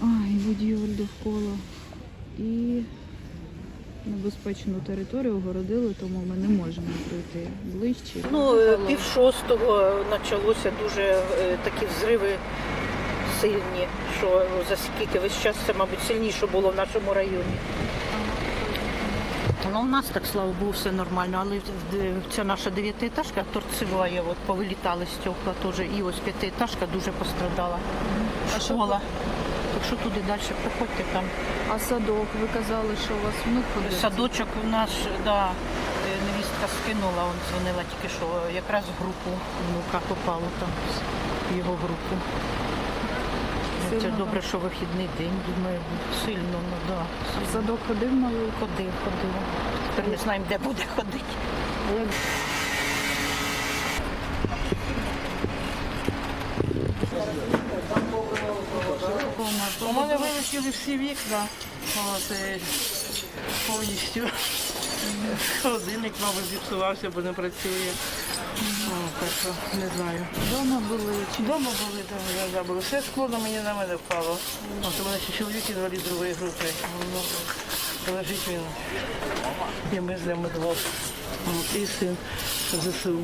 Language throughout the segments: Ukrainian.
Ай, будівель довкола. І небезпечну територію огородили, тому ми не можемо пройти ближче. Ну, е, пів шостого почалося дуже е, такі взриви сильні, що за скільки весь час це, мабуть, сильніше було в нашому районі. Ну, у нас так, слава Богу, все нормально, але ця наша дев'ятиэтажка торцевая, от повилітали стекла теж, і ось п'ятиэтажка дуже пострадала. Школа. Так що туди далі приходьте там. А садок, ви казали, що у вас внук ходив? Садочок наш, да, е, невістка скинула, он дзвонила тільки що якраз в групу внука попало там, в його групу. Це добре, що вихідний день, думаю, сильно, ну да. В садок ходив малий? Ходив, ходив. Тепер не знаємо, де буде ходити. У мене вилетіли всі вікна, от, е, повністю. Холодильник, мабуть, зіпсувався, бо не працює. О, не знаю. вдома були? Чи Вдома були, там я забула. Все скло на мені на мене впало. От у мене ще чоловік інвалід другої групи. Ну, лежить він. І ми з ними двох. От, і син ЗСУ.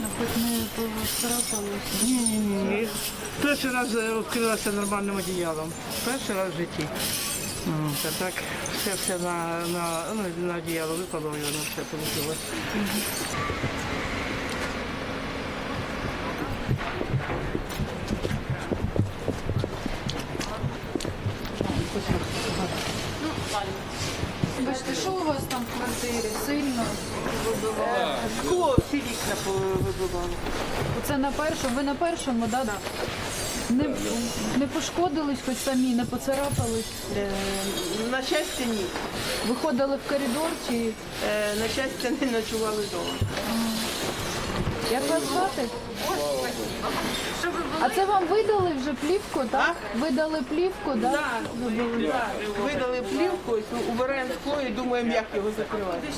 ну, хоч не поцарапались? Ні, ні, ні. Перший раз вкрилася нормальним одіялом. Перший раз в житті. Ну, Та так, все, все на, на, ну, на одіяло випало, і воно все полетіло. Бачите, що у вас там в квартирі? Сильно вибивало? Скло всі вікна вибивало. Оце на першому, ви на першому, да? Да. Не, не пошкодились хоч самі, не поцарапались? Е, На щастя, ні. Виходили в коридор чи Е, На щастя, не ночували вдома. як вас звати? А це вам видали вже плівку, так? Видали плівку, так? Да, да, Видали плівку, ось убираємо скло і думаємо, як його закривати.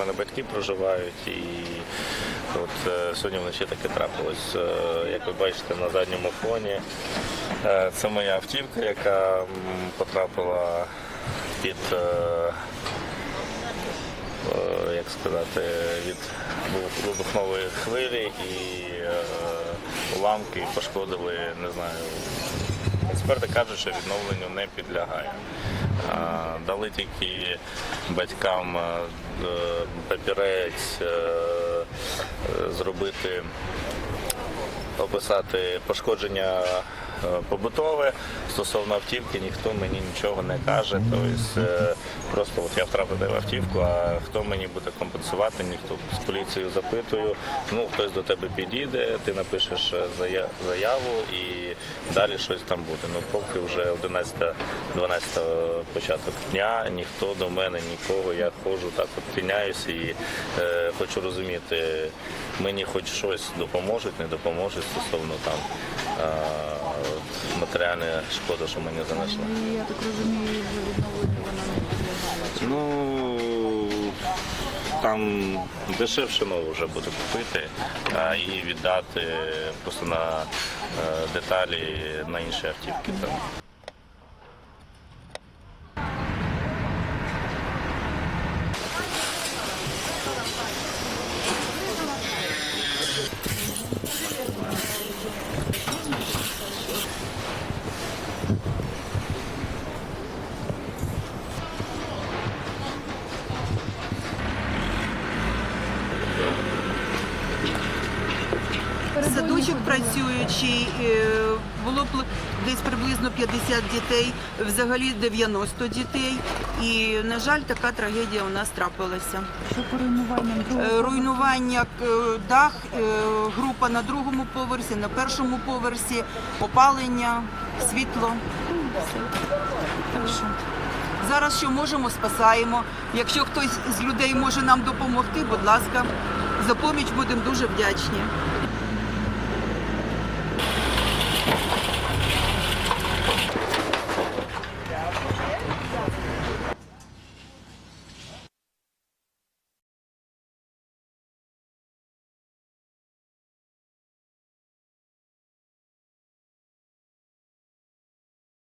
Мене батьки проживають, і от е, сьогодні вночі таке трапилось. Е, як ви бачите на задньому фоні, е, це моя автівка, яка потрапила під, як сказати, від вибух- вибухової хвилі і уламки пошкодили, не знаю. Експерти кажуть, що відновленню не підлягає. Дали тільки батькам е, папірець е, е, зробити, описати пошкодження побутове. Стосовно автівки ніхто мені нічого не каже. Тобто е, просто от я втратив автівку, а хто мені буде компенсувати, ніхто з поліцією запитую. Ну, хтось до тебе підійде, ти напишеш е, зая- заяву і далі щось там буде. Ну поки вже 11-12 початок дня, ніхто до мене нікого. Я ходжу так, от і е, хочу розуміти, мені хоч щось допоможуть, не допоможуть стосовно там е, матеріальна шкода, що мені занесли. Я так розумію, вже відновленню вона не підлягає. Ну там дешевше нову вже буде купити а, і віддати просто на е, деталі на інші автівки. Там. Садочок працюючий, е, було б десь приблизно 50 дітей, взагалі 90 дітей. І, на жаль, така трагедія у нас трапилася. Що по руйнуванням Е. Руйнування е, дах, група на другому поверсі, на першому поверсі, опалення, світло. Зараз що можемо, спасаємо. Якщо хтось з людей може нам допомогти, будь ласка, за поміч будемо дуже вдячні.